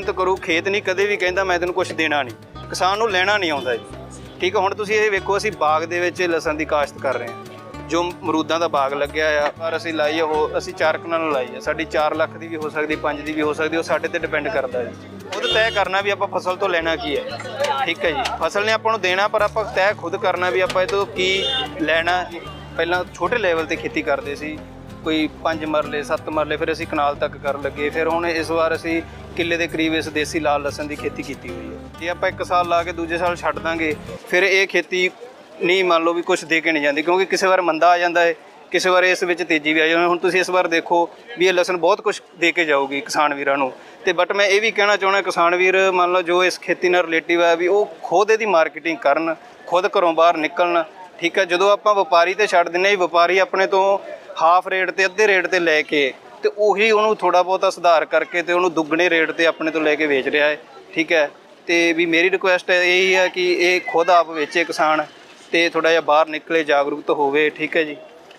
ਮਿਹਨਤ ਕਰੋ, ਖੇਤ ਨਹੀਂ, ਕਦੇ ਵੀ ਕਹਿੰਦਾ ਮੈਂ ਤੈਨੂੰ ਕੁਝ ਦੇਣਾ ਨਹੀਂ। ਕਿਸਾਨ ਨੂੰ ਲੈਣਾ ਨਹੀਂ ਆਉਂਦਾ ਜੀ। ਠੀਕ ਹੈ ਹੁਣ ਤੁਸੀਂ ਇਹ ਵੇਖੋ, ਅਸੀਂ ਬਾਗ ਦੇ ਵਿੱਚ ਲਸਣ ਦੀ ਕਾਸ਼ਤ ਕਰ ਰਹੇ ਹਾਂ। ਜੋ ਮਰੂਦਾਂ ਦਾ ਬਾਗ ਲੱਗਿਆ ਆ, ਪਰ ਅਸੀਂ ਲਾਈ ਆ, ਉਹ ਅਸੀਂ ਚਾਰ ਕਨਾਲ ਲਾਈ ਆ। ਸਾਡੀ 4 ਲੱਖ ਦੀ ਵੀ ਹੋ ਸਕਦੀ 5 ਦੀ ਵੀ ਹੋ ਸਕਦੀ, ਉਹ ਸਾਡੇ ਤੇ ਡਿਪੈਂਡ ਕਰਦਾ ਜੀ। ਖੁਦ ਤੈਅ ਕਰਨਾ ਵੀ ਆਪਾਂ ਫਸਲ ਤੋਂ ਲੈਣਾ ਕੀ ਹੈ। ਠੀਕ ਹੈ ਜੀ। ਫਸਲ ਨੇ ਆਪਾਂ ਨੂੰ ਦੇਣਾ, ਪਰ ਆਪਾਂ ਤੈਅ ਖੁਦ ਕਰਨਾ ਵੀ ਆਪਾਂ ਇਹ ਤੋਂ ਕੀ ਲੈਣਾ ਪਹਿਲਾਂ ਛੋਟੇ ਲੈਵਲ ਤੇ ਖੇਤੀ ਕਰਦੇ ਸੀ। ਕੋਈ 5 ਮਰਲੇ 7 ਮਰਲੇ, ਫਿਰ ਅਸੀਂ ਕਨਾਲ ਤੱਕ ਕਰਨ ਲੱਗੇ। ਫਿਰ ਹੁਣ ਇਸ ਵਾਰ ਅਸੀਂ ਕਿੱਲੇ ਦੇ ਕਰੀਬ ਇਸ ਦੇਸੀ ਲਾਲ ਲਸਣ ਦੀ ਖੇਤੀ ਕੀਤੀ ਹੋਈ ਹੈ। ਜੇ ਆਪਾਂ ਇੱਕ ਸਾਲ ਲਾ ਕੇ ਦੂਜੇ ਸਾਲ ਛੱਡ ਦਾਂਗੇ, ਫਿਰ ਇਹ ਖੇਤੀ ਨਹੀਂ ਮੰਨ ਲਓ ਵੀ ਕੁਝ ਦੇ ਕੇ ਨਹੀਂ ਜਾਂਦੀ, ਕਿਉਂਕਿ ਕਿਸੇ ਵਾਰ ਮੰਦਾ ਆ ਜਾਂਦਾ ਹੈ, ਕਿਸੇ ਵਾਰ ਇਸ ਵਿੱਚ ਤੇਜ਼ੀ ਵੀ ਆ ਜਾਂਦੀ ਹੁਣ ਤੁਸੀਂ ਇਸ ਵਾਰ ਦੇਖੋ ਵੀ ਇਹ ਲਸਣ ਬਹੁਤ ਕੁਝ ਦੇ ਕੇ ਜਾਊਗੀ ਕਿਸਾਨ ਵੀਰਾਂ ਨੂੰ। ਤੇ ਬਟ ਮੈਂ ਇਹ ਵੀ ਕਹਿਣਾ ਚਾਹੁੰਦਾ, ਕਿਸਾਨ ਵੀਰ, ਮੰਨ ਲਓ ਜੋ ਇਸ ਖੇਤੀ ਨਾਲ ਰਿਲੇਟਿਵ ਹੈ ਵੀ ਉਹ ਖੁਦ ਇਹਦੀ ਮਾਰਕੀਟਿੰਗ ਕਰਨ, ਖੁਦ ਘਰੋਂ ਬਾਹਰ ਨਿਕਲਣ। ਠੀਕ ਹੈ, ਜਦੋਂ ਆਪਾਂ ਵਪਾਰੀ ਤੇ ਛੱਡ ਦਿੰਨੇ ਹਾਂ ਵਪਾਰੀ ਆਪਣੇ ਤੋਂ ਹਾਫ ਰੇਟ ਤੇ, ਅੱਧੇ ਰੇਟ ਤੇ ਲੈ ਕੇ ਤੇ ਉਹੀ ਉਹਨੂੰ ਥੋੜਾ ਬਹੁਤਾ ਸੁਧਾਰ ਕਰਕੇ ਤੇ ਉਹਨੂੰ ਦੁੱਗਣੇ ਰੇਟ ਤੇ ਆਪਣੇ ਤੋਂ ਲੈ ਕੇ ਵੇਚ ਰਿਹਾ ਹੈ, ਠੀਕ ਹੈ। ਤੇ ਵੀ ਮੇਰੀ ਰਿਕੁਐਸਟ ਇਹ ਹੀ ਹੈ ਕਿ ਇਹ ਖੁਦ ਆਪ ਵੇਚੇ ਕਿਸਾਨ ਤੇ ਥੋੜਾ ਜਿਹਾ ਬਾਹਰ ਨਿਕਲੇ, ਜਾਗਰੂਕ ਹੋਵੇ, ਠੀਕ ਹੈ ਜੀ।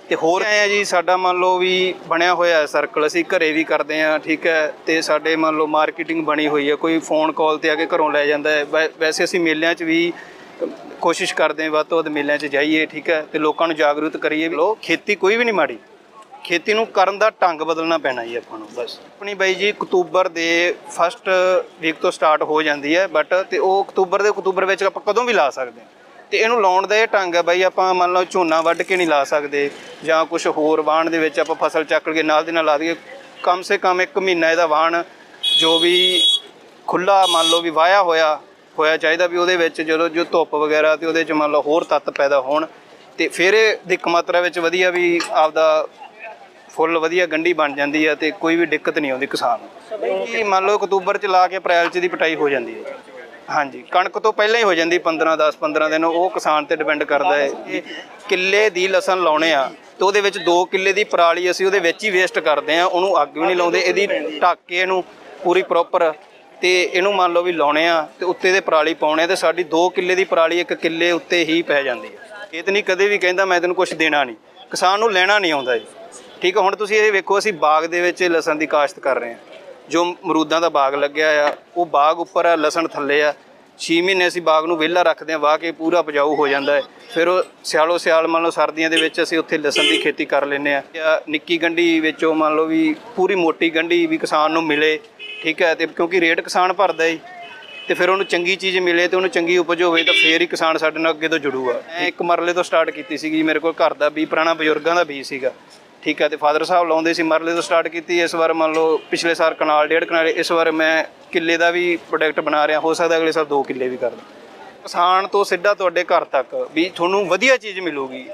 ਤੇ ਹੋਰ ਐ ਜੀ, ਸਾਡਾ ਮੰਨ ਲਓ ਵੀ ਬਣਿਆ ਹੋਇਆ ਹੈ ਸਰਕਲ ਅਸੀਂ ਘਰੇ ਵੀ ਕਰਦੇ ਆ ਠੀਕ ਹੈ। ਤੇ ਸਾਡੇ ਮੰਨ ਲਓ ਮਾਰਕੀਟਿੰਗ ਬਣੀ ਹੋਈ ਹੈ, ਕੋਈ ਫੋਨ ਕਾਲ ਤੇ ਆ ਕੇ ਘਰੋਂ ਲੈ ਜਾਂਦਾ ਹੈ। ਵੈ- ਵੈਸੇ ਅਸੀਂ ਮੇਲਿਆਂ 'ਚ ਵੀ ਕੋਸ਼ਿਸ਼ ਕਰਦੇ ਹਾਂ, ਵੱਧ ਤੋਂ ਵੱਧ ਮੇਲਿਆਂ 'ਚ ਜਾਈਏ, ਠੀਕ ਹੈ। ਤੇ ਲੋਕਾਂ ਨੂੰ ਜਾਗਰੂਕ ਕਰੀਏ ਵੀ ਲੋ ਖੇਤੀ ਕੋਈ ਵੀ ਨਹੀਂ ਮਾੜੀ। ਖੇਤੀ ਨੂੰ ਕਰਨ ਦਾ ਢੰਗ ਬਦਲਣਾ ਪੈਣਾ ਜੀ ਆਪਾਂ ਨੂੰ, ਬਸ। ਆਪਣੀ ਬਾਈ ਜੀ ਅਕਤੂਬਰ ਦੇ ਫਸਟ ਵੀਕ ਤੋਂ ਸਟਾਰਟ ਹੋ ਜਾਂਦੀ ਹੈ ਬਟ ਤੇ ਉਹ ਅਕਤੂਬਰ ਦੇ ਅਕਤੂਬਰ ਵਿੱਚ ਆਪਾਂ ਕਦੋਂ ਵੀ ਲਾ ਸਕਦੇ ਹਾਂ। ਤੇ ਇਹਨੂੰ ਲਾਉਣ ਦਾ ਇਹ ਢੰਗ ਹੈ ਬਾਈ, ਆਪਾਂ ਮੰਨ ਲਓ ਝੋਨਾ ਵੱਢ ਕੇ ਨਹੀਂ ਲਾ ਸਕਦੇ, ਜਾਂ ਕੁਝ ਹੋਰ ਵਾਹਣ ਦੇ ਵਿੱਚ ਆਪਾਂ ਫਸਲ ਚੱਕ ਕੇ ਨਾਲ ਦੀ ਨਾਲ ਲਾ ਦਈਏ। ਕਮ ਸੇ ਕਮ 1 ਮਹੀਨਾ ਇਹਦਾ ਵਾਹਣ ਜੋ ਵੀ ਖੁੱਲਾ ਮੰਨ ਲਓ ਵੀ ਵਾਇਆ ਹੋਇਆ ਹੋਇਆ ਚਾਹੀਦਾ ਵੀ ਉਹਦੇ ਵਿੱਚ ਜਦੋਂ ਜੋ ਧੁੱਪ ਵਗੈਰਾ ਤੇ ਉਹਦੇ ਚ ਮੰਨ ਲਓ ਹੋਰ ਤੱਤ ਪੈਦਾ ਹੋਣ, ਤੇ ਫਿਰ ਇਹ ਦਿੱਕ ਮਾਤਰਾ ਵਿੱਚ ਵਧੀਆ ਵੀ ਆਪਦਾ ਫੁੱਲ ਵਧੀਆ ਗੰਢੀ ਬਣ ਜਾਂਦੀ ਆ ਤੇ ਕੋਈ ਵੀ ਦਿੱਕਤ ਨਹੀਂ ਆਉਂਦੀ ਕਿਸਾਨ ਨੂੰ। ਕੀ ਮੰਨ ਲਓ ਅਕਤੂਬਰ ਚ ਲਾ ਕੇ ਅਪ੍ਰੈਲ ਚ ਦੀ ਪਟਾਈ ਹੋ ਜਾਂਦੀ ਹੈ। ਹਾਂਜੀ, ਕਣਕ ਤੋਂ ਪਹਿਲਾਂ ਹੀ ਹੋ ਜਾਂਦੀ 15 10 15 ਦਿਨ, ਉਹ ਕਿਸਾਨ ਤੇ ਡਿਪੈਂਡ ਕਰਦਾ ਹੈ ਇਹ ਕਿੱਲੇ ਦੀ ਲਸਣ ਲਾਉਣੇ ਆ ਤੇ ਉਹਦੇ ਵਿੱਚ 2 ਕਿੱਲੇ ਦੀ ਪਰਾਲੀ ਅਸੀਂ ਉਹਦੇ ਵਿੱਚ ਹੀ ਵੇਸਟ ਕਰਦੇ ਆ ਉਹਨੂੰ ਅੱਗ ਵੀ ਨਹੀਂ ਲਾਉਂਦੇ, ਇਹਦੀ ਢੱਕ ਕੇ ਇਹਨੂੰ ਪੂਰੀ ਪ੍ਰੋਪਰ ਤੇ ਇਹਨੂੰ ਮੰਨ ਲਓ ਵੀ ਲਾਉਣੇ ਆ ਤੇ ਉੱਤੇ ਦੇ ਪਰਾਲੀ ਪਾਉਣੇ ਆ ਤੇ ਸਾਡੀ 2 ਕਿੱਲੇ ਦੀ ਪਰਾਲੀ ਇੱਕ ਕਿੱਲੇ ਉੱਤੇ ਹੀ ਪੈ ਜਾਂਦੀ ਹੈ। ਇਹ ਤਾਂ ਨਹੀਂ ਕਦੇ ਵੀ ਕਹਿੰਦਾ ਮੈਂ ਤੈਨੂੰ ਕੁਝ ਦੇਣਾ ਨਹੀਂ, ਕਿਸਾਨ ਨੂੰ ਲੈਣਾ ਨਹੀਂ ਆਉਂਦਾ ਜੀ। ਠੀਕ ਹੈ ਹੁਣ ਤੁਸੀਂ ਇਹ ਵੇਖੋ, ਅਸੀਂ ਬਾਗ ਦੇ ਵਿੱਚ ਲਸਣ ਦੀ ਕਾਸ਼ਤ ਕਰ ਰਹੇ ਹਾਂ। ਜੋ ਮਰੂਦਾਂ ਦਾ ਬਾਗ ਲੱਗਿਆ ਆ, ਉਹ ਬਾਗ ਉੱਪਰ ਆ, ਲਸਣ ਥੱਲੇ ਆ। 6 ਮਹੀਨੇ ਅਸੀਂ ਬਾਗ ਨੂੰ ਵਿਹਲਾ ਰੱਖਦੇ ਹਾਂ, ਵਾਹ ਕੇ ਪੂਰਾ ਉਪਜਾਊ ਹੋ ਜਾਂਦਾ ਹੈ। ਫਿਰ ਉਹ ਸਿਆਲੋ ਸਿਆਲ, ਮੰਨ ਲਓ ਸਰਦੀਆਂ ਦੇ ਵਿੱਚ ਅਸੀਂ ਉੱਥੇ ਲਸਣ ਦੀ ਖੇਤੀ ਕਰ ਲੈਂਦੇ ਆ ਜਾਂ ਨਿੱਕੀ ਗੰਢੀ ਵਿੱਚੋਂ ਮੰਨ ਲਓ ਵੀ ਪੂਰੀ ਮੋਟੀ ਗੰਢੀ ਵੀ ਕਿਸਾਨ ਨੂੰ ਮਿਲੇ, ਠੀਕ ਹੈ, ਤੇ ਕਿਉਂਕਿ ਰੇਟ ਕਿਸਾਨ ਭਰਦਾ ਹੈ ਤੇ ਫਿਰ ਉਹਨੂੰ ਚੰਗੀ ਚੀਜ਼ ਮਿਲੇ ਤੇ ਉਹਨੂੰ ਚੰਗੀ ਉਪਜ ਹੋਵੇ ਤਾਂ ਫੇਰ ਹੀ ਕਿਸਾਨ ਸਾਡੇ ਨਾਲ ਅੱਗੇ ਤੋਂ ਜੁੜੂਗਾ। ਮੈਂ ਇੱਕ ਮਰਲੇ ਤੋਂ ਸਟਾਰਟ ਕੀਤੀ ਸੀਗੀ ਮੇਰੇ ਕੋਲ ਘਰ ਦਾ ਬੀ ਪੁਰਾਣਾ ਬਜ਼ੁਰਗਾਂ ਦਾ ਬੀ ਸੀਗਾ। ਠੀਕ ਹੈ, ਤੇ ਫਾਦਰ ਸਾਹਿਬ ਲਾਉਂਦੇ ਸੀ, ਮਰਲੇ ਤੋਂ ਸਟਾਰਟ ਕੀਤੀ, ਇਸ ਵਾਰ ਮੰਨ ਲਓ ਪਿਛਲੇ ਸਾਲ ਕਨਾਲ, ਡੇਢ ਕਨਾਲ, ਇਸ ਵਾਰ ਮੈਂ ਕਿੱਲੇ ਦਾ ਵੀ ਪ੍ਰੋਡਕਟ ਬਣਾ ਰਿਹਾ, ਹੋ ਸਕਦਾ ਅਗਲੇ ਸਾਲ 2 ਕਿੱਲੇ ਵੀ ਕਰ ਦਾਂ ਕਿਸਾਨ ਤੋਂ ਸਿੱਧਾ ਤੁਹਾਡੇ ਘਰ ਤੱਕ ਵੀ ਤੁਹਾਨੂੰ ਵਧੀਆ ਚੀਜ਼ ਮਿਲੂਗੀ।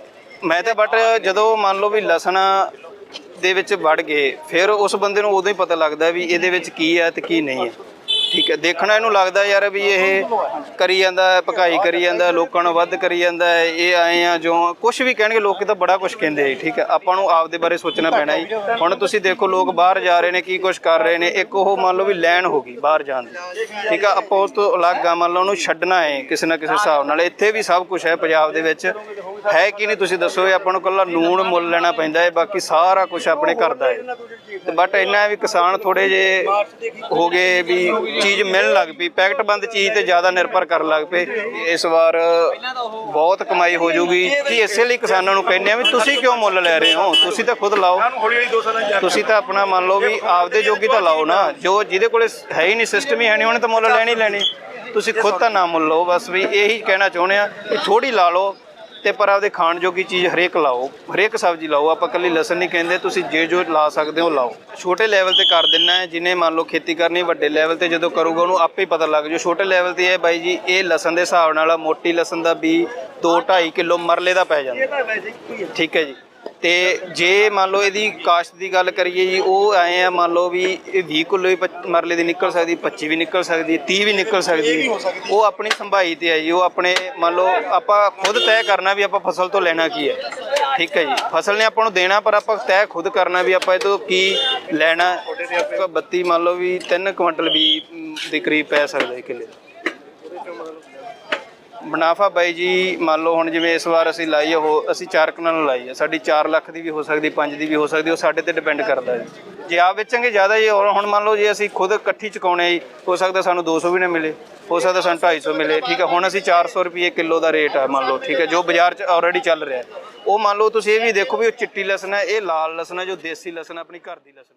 ਮੈਂ ਤਾਂ ਬਟ ਜਦੋਂ ਮੰਨ ਲਓ ਵੀ ਲਸਣ ਦੇ ਵਿੱਚ ਵੜ ਗਏ, ਫਿਰ ਉਸ ਬੰਦੇ ਨੂੰ ਉਦੋਂ ਹੀ ਪਤਾ ਲੱਗਦਾ ਵੀ ਇਹਦੇ ਵਿੱਚ ਕੀ ਹੈ ਤੇ ਕੀ ਨਹੀਂ ਹੈ। ਠੀਕ ਹੈ ਦੇਖਣਾ ਇਹਨੂੰ ਲੱਗਦਾ ਯਾਰ ਵੀ ਇਹ ਕਰੀ ਜਾਂਦਾ ਹੈ, ਭਕਾਈ ਕਰੀ ਜਾਂਦਾ ਲੋਕਾਂ ਨੂੰ ਵੱਧ ਕਰੀ ਜਾਂਦਾ ਹੈ, ਇਹ ਆਏ ਆ ਜੋ ਕੁਝ ਵੀ ਕਹਿਣਗੇ ਲੋਕ ਤਾਂ ਬੜਾ ਕੁਝ ਕਹਿੰਦੇ ਆ ਜੀ, ਠੀਕ ਹੈ। ਆਪਾਂ ਨੂੰ ਆਪਦੇ ਬਾਰੇ ਸੋਚਣਾ ਪੈਣਾ ਜੀ। ਹੁਣ ਤੁਸੀਂ ਦੇਖੋ ਲੋਕ ਬਾਹਰ ਜਾ ਰਹੇ ਨੇ ਕੀ ਕੁਝ ਕਰ ਰਹੇ ਨੇ ਇੱਕ ਉਹ ਮੰਨ ਲਓ ਵੀ ਲੈਣ ਹੋ ਗਈ ਬਾਹਰ ਜਾਣ ਦੀ। ਠੀਕ ਆ ਆਪਾਂ ਉਸ ਤੋਂ ਅਲੱਗ ਆ ਮੰਨ ਲਓ ਉਹਨੂੰ ਛੱਡਣਾ ਹੈ ਕਿਸੇ ਨਾ ਕਿਸੇ ਹਿਸਾਬ ਨਾਲ। ਇੱਥੇ ਵੀ ਸਭ ਕੁਝ ਹੈ ਪੰਜਾਬ ਦੇ ਵਿੱਚ। ਹੈ ਕਿ ਨਹੀਂ ਤੁਸੀਂ ਦੱਸੋ ਇਹ ਆਪਾਂ ਨੂੰ ਕੱਲਾ ਨੂਣ ਮੁੱਲ ਲੈਣਾ ਪੈਂਦਾ ਹੈ ਬਾਕੀ ਸਾਰਾ ਕੁਝ ਆਪਣੇ ਘਰ ਦਾ ਹੈ। ਬਟ ਇੰਨਾ ਵੀ ਕਿਸਾਨ ਥੋੜੇ ਜੇ ਹੋ ਗਏ ਵੀ ਚੀਜ਼ ਮਿਲਣ ਲੱਗ ਪਈ, ਪੈਕਟ ਬੰਦ ਚੀਜ਼ ਤੇ ਜ਼ਿਆਦਾ ਨਿਰਭਰ ਕਰਨ ਲੱਗ ਪਏ। ਇਸ ਵਾਰ ਬਹੁਤ ਕਮਾਈ ਹੋ ਜੂਗੀ। ਕਿ ਇਸੇ ਲਈ ਕਿਸਾਨਾਂ ਨੂੰ ਕਹਿੰਦੇ ਆ ਵੀ ਤੁਸੀਂ ਕਿਉਂ ਮੁੱਲ ਲੈ ਰਹੇ ਹੋ? ਤੁਸੀਂ ਤਾਂ ਖੁਦ ਲਾਓ। ਤੁਸੀਂ ਤਾਂ ਆਪਣਾ ਮੰਨ ਲਓ ਵੀ ਆਪਦੇ ਜੋਗੀ ਤਾਂ ਲਾਓ ਨਾ। ਜੋ ਜਿਹਦੇ ਕੋਲੇ ਹੈ ਹੀ ਨਹੀਂ ਸਿਸਟਮ ਹੀ ਹੈ ਨਹੀਂ, ਉਹਨੇ ਤਾਂ ਮੁੱਲ ਲੈਣੀ ਲੈਣੀ। ਤੁਸੀਂ ਖੁਦ ਤਾਂ ਨਾ ਮੁੱਲ ਲਓ, ਬਸ ਵੀ ਇਹੀ ਕਹਿਣਾ ਚਾਹੁੰਦੇ ਆ ਕਿ ਥੋੜੀ ਲਾ ਲਓ। ਤੇ ਪਰ ਆਪਦੇ ਖਾਣ ਜੋਗੀ ਚੀਜ਼ ਹਰੇਕ ਲਾਓ ਹਰੇਕ ਸਬਜ਼ੀ ਲਾਓ ਆਪਾਂ ਕੱਲੀ ਲਸਣ ਨਹੀਂ ਕਹਿੰਦੇ ਤੁਸੀਂ ਜੇ ਜੋ ਲਾ ਸਕਦੇ ਹੋ ਲਾਓ। ਛੋਟੇ ਲੈਵਲ ਤੇ ਕਰ ਦਿੰਨਾ ਹੈ ਜਿਹਨੇ ਮੰਨ ਲਓ ਖੇਤੀ ਕਰਨੀ ਵੱਡੇ ਲੈਵਲ ਤੇ ਜਦੋਂ ਕਰੂਗਾ ਉਹਨੂੰ ਆਪੇ ਹੀ ਪਤਾ ਲੱਗ ਜਾਊ। ਛੋਟੇ ਲੈਵਲ ਤੇ ਇਹ ਬਾਈ ਜੀ ਇਹ ਲਸਣ ਦੇ ਹਿਸਾਬ ਨਾਲ ਮੋਟੀ ਲਸਣ ਦਾ ਵੀ 2 2.5 ਕਿਲੋ ਮਰਲੇ ਦਾ ਪੈ ਜਾਂਦਾ। ਠੀਕ ਹੈ ਜੀ। ਤੇ ਜੇ ਮੰਨ ਲਓ ਇਹਦੀ ਕਾਸ਼ਤ ਦੀ ਗੱਲ ਕਰੀਏ ਜੀ ਉਹ ਆਏ ਆ ਮੰਨ ਲਓ ਵੀ ਇਹ 20 ਕਿਲੋ ਹੀ ਪੱਚ- ਮਰਲੇ ਦੀ ਨਿਕਲ ਸਕਦੀ 25 ਵੀ ਨਿਕਲ ਸਕਦੀ 30 ਵੀ ਨਿਕਲ ਸਕਦੀ। ਉਹ ਆਪਣੀ ਸੰਭਾਈ ਤੇ ਹੈ ਜੀ ਉਹ ਆਪਣੇ ਮੰਨ ਲਓ ਆਪਾਂ ਖੁਦ ਤੈਅ ਕਰਨਾ ਵੀ ਆਪਾਂ ਫਸਲ ਤੋਂ ਲੈਣਾ ਕੀ ਹੈ। ਠੀਕ ਹੈ ਜੀ ਫਸਲ ਨੇ ਆਪਾਂ ਨੂੰ ਦੇਣਾ ਪਰ ਆਪਾਂ ਤੈਅ ਖੁਦ ਕਰਨਾ ਵੀ ਆਪਾਂ ਇਹ ਤੋਂ ਕੀ ਲੈਣਾ 32 ਮੰਨ ਲਓ ਵੀ 3 ਕੁਇੰਟਲ ਵੀ ਦੇ ਕਰੀਬ ਪੈ ਸਕਦਾ ਹੈ ਕਿੱਲੇ ਦਾ। ਮੁਨਾਫਾ ਬਾਈ ਜੀ, ਮੰਨ ਲਓ ਹੁਣ ਜਿਵੇਂ ਇਸ ਵਾਰ ਅਸੀਂ ਲਾਈ ਹੋ ਅਸੀਂ 4 ਕਨਾਲ ਲਾਈ ਹੈ ਸਾਡੀ 4 ਲੱਖ ਦੀ ਵੀ ਹੋ ਸਕਦੀ 5 ਦੀ ਵੀ ਹੋ ਸਕਦੀ, ਉਹ ਸਾਡੇ ਤੇ ਡਿਪੈਂਡ ਕਰਦਾ ਹੈ ਜੇ ਆਪ ਵੇਚਾਂਗੇ ਜ਼ਿਆਦਾ ਜੀ, ਔਰ ਹੁਣ ਮੰਨ ਲਓ ਜੇ ਅਸੀਂ ਖੁਦ ਇਕੱਠੀ ਚੁਕਾਉਣੇ ਜੀ, ਹੋ ਸਕਦਾ ਸਾਨੂੰ 200 ਵੀ ਨਾ ਮਿਲੇ, ਹੋ ਸਕਦਾ ਸਾਨੂੰ 250 ਮਿਲੇ, ਠੀਕ ਹੈ ਹੁਣ ਅਸੀਂ 400 ਰੁਪਏ ਕਿਲੋ ਦਾ ਰੇਟ ਹੈ ਮੰਨ ਲਓ, ਠੀਕ ਹੈ ਜੋ ਬਾਜ਼ਾਰ 'ਚ ਆਲਰੇਡੀ ਚੱਲ ਰਿਹਾ। ਉਹ ਮੰਨ ਲਓ ਤੁਸੀਂ ਇਹ ਵੀ ਦੇਖੋ ਵੀ ਉਹ ਚਿੱਟੀ ਲਸਣ ਹੈ ਇਹ ਲਾਲ ਲਸਣ ਹੈ ਜੋ ਦੇਸੀ ਲਸਣ ਹੈ ਆਪਣੀ ਘਰ ਦੀ ਲਸਣ।